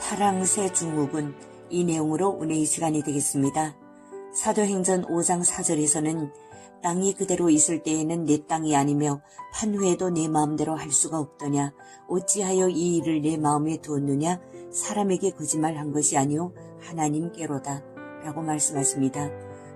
파랑새 중국은 이 내용으로 은혜의 시간이 되겠습니다. 사도행전 5장 4절에서는 땅이 그대로 있을 때에는 내 땅이 아니며 판 후에도 내 마음대로 할 수가 없더냐 어찌하여 이 일을 내 마음에 두었느냐 사람에게 거짓말한 것이 아니요 하나님께로다 라고 말씀하십니다.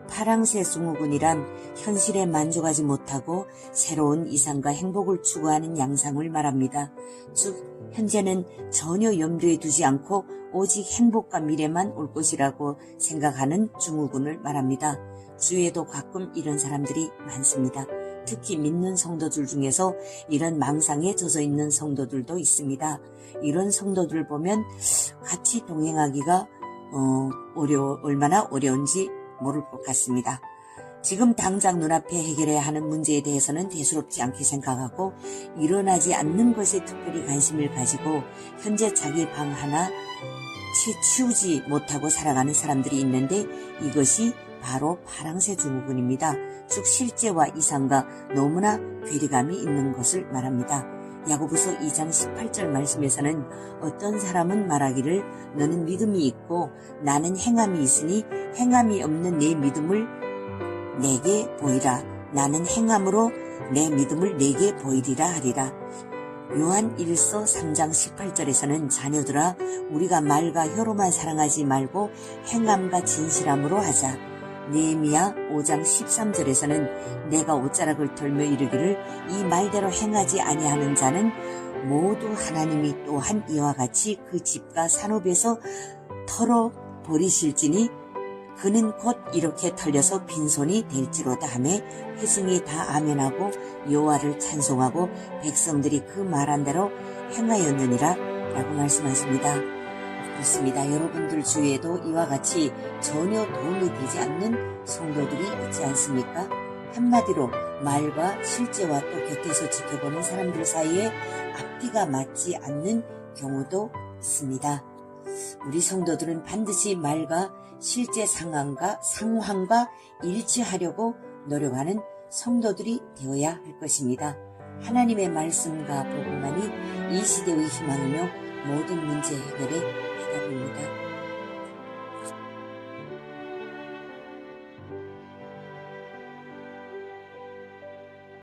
파랑새 숭어군이란 현실에 만족하지 못하고 새로운 이상과 행복을 추구하는 양상을 말합니다. 즉 현재는 전혀 염두에 두지 않고 오직 행복과 미래만 올 것이라고 생각하는 증후군을 말합니다. 주위에도 가끔 이런 사람들이 많습니다. 특히 믿는 성도들 중에서 이런 망상에 젖어 있는 성도들도 있습니다. 이런 성도들 보면 같이 동행하기가 어, 어려 얼마나 어려운지 모를 것 같습니다. 지금 당장 눈앞에 해결해야 하는 문제에 대해서는 대수롭지 않게 생각하고 일어나지 않는 것에 특별히 관심을 가지고 현재 자기 방 하나 치, 치우지 못하고 살아가는 사람들이 있는데 이것이 바로 파랑새 증후군입니다. 즉 실제와 이상과 너무나 괴리감이 있는 것을 말합니다. 야고보서 2장 18절 말씀에서는 어떤 사람은 말하기를 너는 믿음이 있고 나는 행함이 있으니 행함이 없는 내 믿음을 내게 보이라. 나는 행함으로 내 믿음을 내게 보이리라 하리라. 요한 1서 3장 18절에서는 자녀들아 우리가 말과 혀로만 사랑하지 말고 행함과 진실함으로 하자 네미야 5장 13절에서는 내가 옷자락을 털며 이르기를 이 말대로 행하지 아니하는 자는 모두 하나님이 또한 이와 같이 그 집과 산업에서 털어 버리실지니 그는 곧 이렇게 털려서 빈손이 될지로다 하매 회중이 다 아멘하고 여호와를 찬송하고 백성들이 그 말한 대로 행하였느니라 라고 말씀하십니다. 그렇습니다. 여러분들 주위에도 이와 같이 전혀 도움이 되지 않는 성도들이 있지 않습니까? 한마디로 말과 실제와 또 곁에서 지켜보는 사람들 사이에 앞뒤가 맞지 않는 경우도 있습니다. 우리 성도들은 반드시 말과 실제 상황과 상황과 일치하려고 노력하는 성도들이 되어야 할 것입니다. 하나님의 말씀과 복음만이 이 시대의 희망이며 모든 문제 해결의 해답입니다.